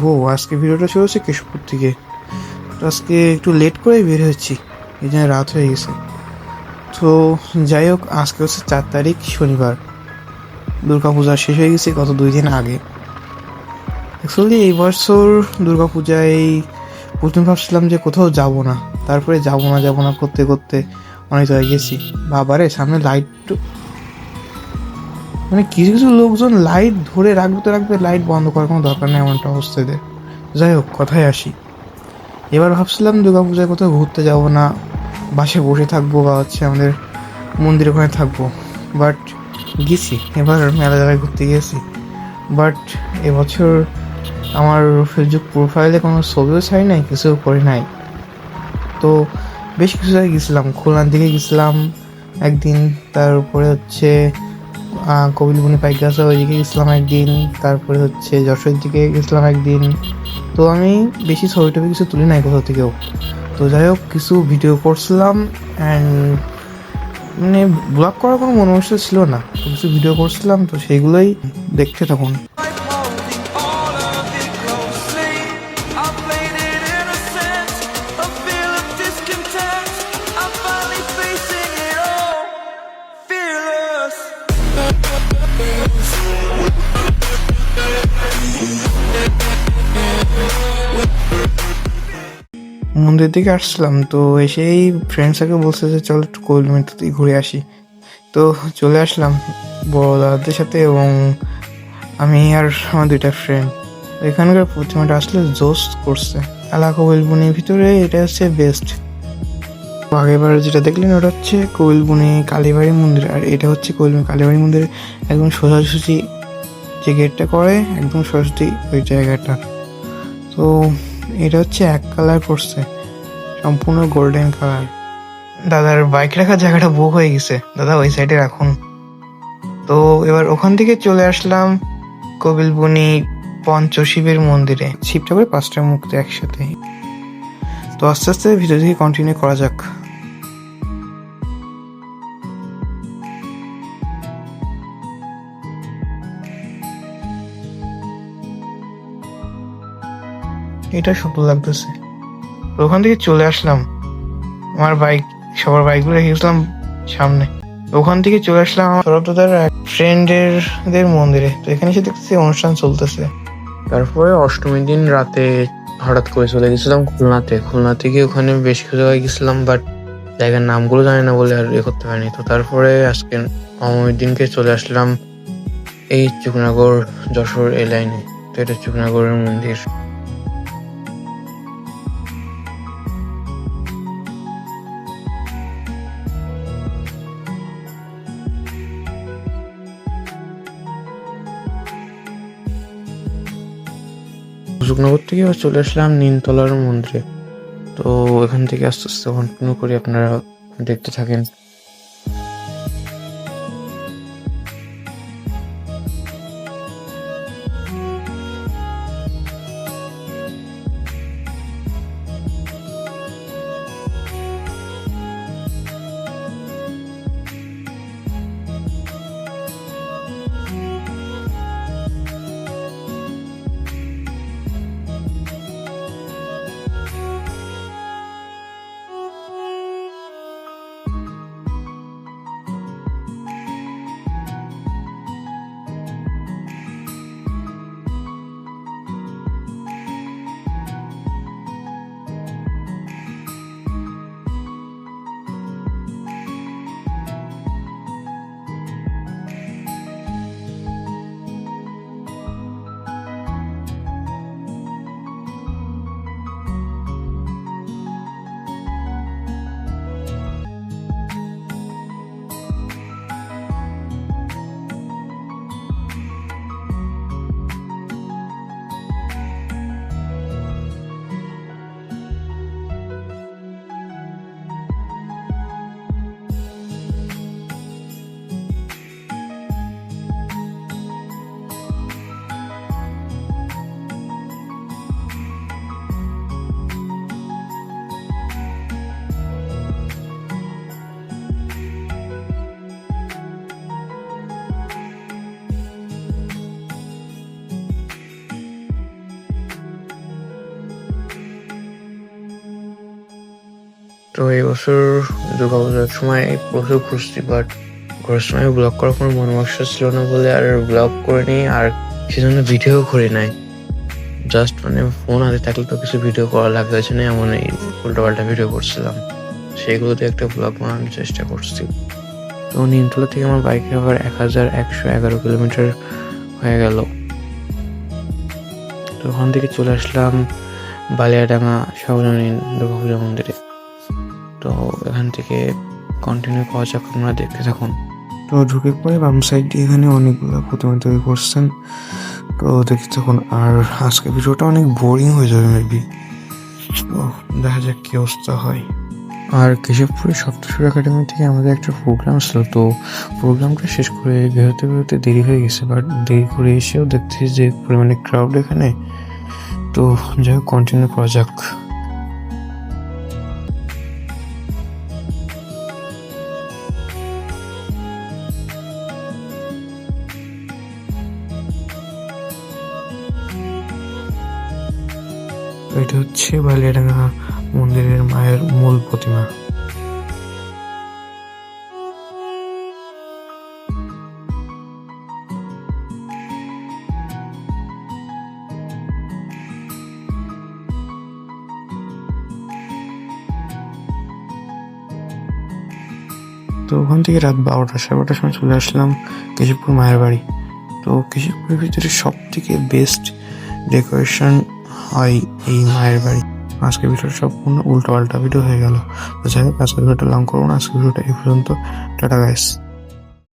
বউ, আজকে ভিডিওটা শুরু হচ্ছে কেশবপুর থেকে। আজকে একটু লেট করে বের হচ্ছি এই জন্য রাত হয়ে গেছে। তো যাই হোক, আজকে হচ্ছে চার তারিখ, শনিবার। দুর্গা পূজা শেষ হয়ে গেছে গত দুই দিন আগে। অ্যাকচুয়ালি এই বছর দুর্গা পূজায় প্রথম ভাবছিলাম যে কোথাও যাব না। তারপরে যাব না যাব না করতে করতে অনেক জায়গায় গেছি। বাবারে, সামনে লাইট মানে কিছু কিছু লোকজন লাইট ধরে রাখতে রাখতে লাইট বন্ধ করার কোনো দরকার নেই এমনটা অবস্থা এদের। যাই হোক, কথায় আসি। এবার ভাবছিলাম দুর্গা পূজায় কোথাও ঘুরতে যাব না, বাসে বসে থাকব বা হচ্ছে আমাদের মন্দির ওখানে থাকব। বাট গেছি, এবার মেলা জায়গায় ঘুরতে গিয়েছি বাট এবছর আমার ফেসবুক প্রোফাইলে কোনো ছবিও ছাই নাই কিছু করি নাই। তো বেশ কিছু জায়গায় গেছিলাম, খুলনার দিকে গেছিলাম, একদিন তারপরে হচ্ছে আহ, বুনি পাইক গাছা ওইদিকে ইসলাম একদিন তারপরে হচ্ছে যশোর দিকে ইসলাম একদিন। তো আমি বেশি ছবি টবি কিছু তুলি নাই কোথাও থেকেও। তো যাই হোক কিছু ভিডিও করছিলাম অ্যান্ড মানে ব্লগ করার কোনো মনোবস্ত ছিল না। কিছু ভিডিও করছিলাম তো সেইগুলোই দেখতে থাকুন। মন্দির দিকে আসছিলাম, তো এসেই ফ্রেন্ডসকে বলছে যে, চল কোয়েলমিটাতে ঘুরে আসি। তো চলে আসলাম বড় দাদাদের সাথে এবং আমি আর আমার দুইটা ফ্রেন্ড এখানকার প্রতিমাটা আসলে জোস করছে। এলাকা কোয়েলবনির ভিতরে এটা হচ্ছে বেস্ট আগেবার যেটা দেখলেন, ওটা হচ্ছে কোয়েলবনি কালীবাড়ি মন্দির, আর এটা হচ্ছে কোয়েলবনি কালীবাড়ি মন্দিরের একদম সোজাসুজি যে গেটটা করে, একদম সোজাসুজি ওই জায়গাটা। তো এটা হচ্ছে এক কালার করছে সম্পূর্ণ গোল্ডেন কালার দাদার বাইক রাখার জায়গাটা বুক হয়ে গেছে। দাদা, ওই সাইডে রাখুন। তো এবার ওখান থেকে চলে আসলাম কবিলবনি পঞ্চশিবের মন্দিরে। শিব ঠাকুরের পাঁচটা মুক্তি একসাথে। তো আস্তে আস্তে ভিতর থেকে কন্টিনিউ করা যাক। এটা সুন্দর লাগতেছে। ওখান থেকে চলে আসলাম। আমার বাইক, সবার বাইকগুলো রেখে গেছিলাম সামনে। ওখান থেকে চলে আসলাম আমার এক ফ্রেন্ডের দের মন্দিরে। তো এখানে এসে দেখতেছি অনুষ্ঠান চলতেছে। তারপরে অষ্টমীর দিন রাতে হঠাৎ করে চলে গেছিলাম খুলনাতে। খুলনা থেকে ওখানে বেশ কিছু জায়গায় গেছিলাম বাট জায়গার নামগুলো জানি না বলে আর ইয়ে করতে পারিনি। তো তারপরে আজকে নবমীর দিনকে চলে আসলাম এই চুকনাগর, যশোর এই লাইনে। তো এটা চুকনাগরের মন্দির। চুকনগর থেকে চলে আসলাম নিমতলার মন্দিরে। তো এখান থেকে আস্তে আস্তে কন্টিনিউ করি, আপনারা দেখতে থাকেন। তো এই বছর দুর্গা পুজোর সময় প্রচুর খুঁজছি বাট ঘোরার সময় ব্লগ করার কোনো মনোবাক্স ছিল না বলে আর ব্লগ করে নিই আর সেজন্য ভিডিও করে নাই। জাস্ট মানে ফোন হাতে থাকলে তো কিছু ভিডিও করা লাগতেছে না এমন এই উল্টো পাল্টা ভিডিও করছিলাম সেগুলোতে একটা ব্লগ বানানোর চেষ্টা করছি। তো নিমতলা থেকে আমার বাইকে আবার এক হাজার একশো এগারো কিলোমিটার হয়ে গেল। তো ওখান থেকে চলে আসলাম বালিয়াডাঙ্গা সর্বজনীন দুর্গাপূজা মন্দিরে। তো এখান থেকে কন্টিনিউ করা যাক আপনারা দেখতে থাকুন। তো ঢুকে পরে বাম সাইড দিয়ে এখানে অনেকগুলো প্রতিমা তৈরি করছেন। তো দেখতে থাকুন আর আজকে ভিডিওটা অনেক বোরিং হয়ে যাবে মেবি তো দেখা যাক কি অবস্থা হয়। আর কেশবপুরে সপ্তসুর একাডেমি থেকে আমাদের একটা প্রোগ্রাম ছিল তো প্রোগ্রামটা শেষ করে বেরোতে বেরোতে দেরি হয়ে গেছে বাট দেরি করে এসেও দেখতেছি যে পরিমাণে ক্রাউড এখানে। তো যাই হোক কন্টিনিউ করা যাক। এটা হচ্ছে বালিয়াডাঙ্গা মন্দিরের মায়ের মূল প্রতিমা। তো ওখান থেকে রাত বারোটা সাড়ে বারোটার সময় চলে আসলাম কেশবপুর মায়ের বাড়ি। তো কেশবপুরের ভিতরে সব থেকে বেস্ট ডেকোরেশন হয় এই মায়ের বাড়ি। আজকে ভিডিওটা সম্পূর্ণ উল্টো পাল্টা ভিডিও হয়ে গেল। তো যাই হোক আজকে ভিডিওটা লং করুন আজকের আজকে ভিডিওটা এই পর্যন্ত। Tata guys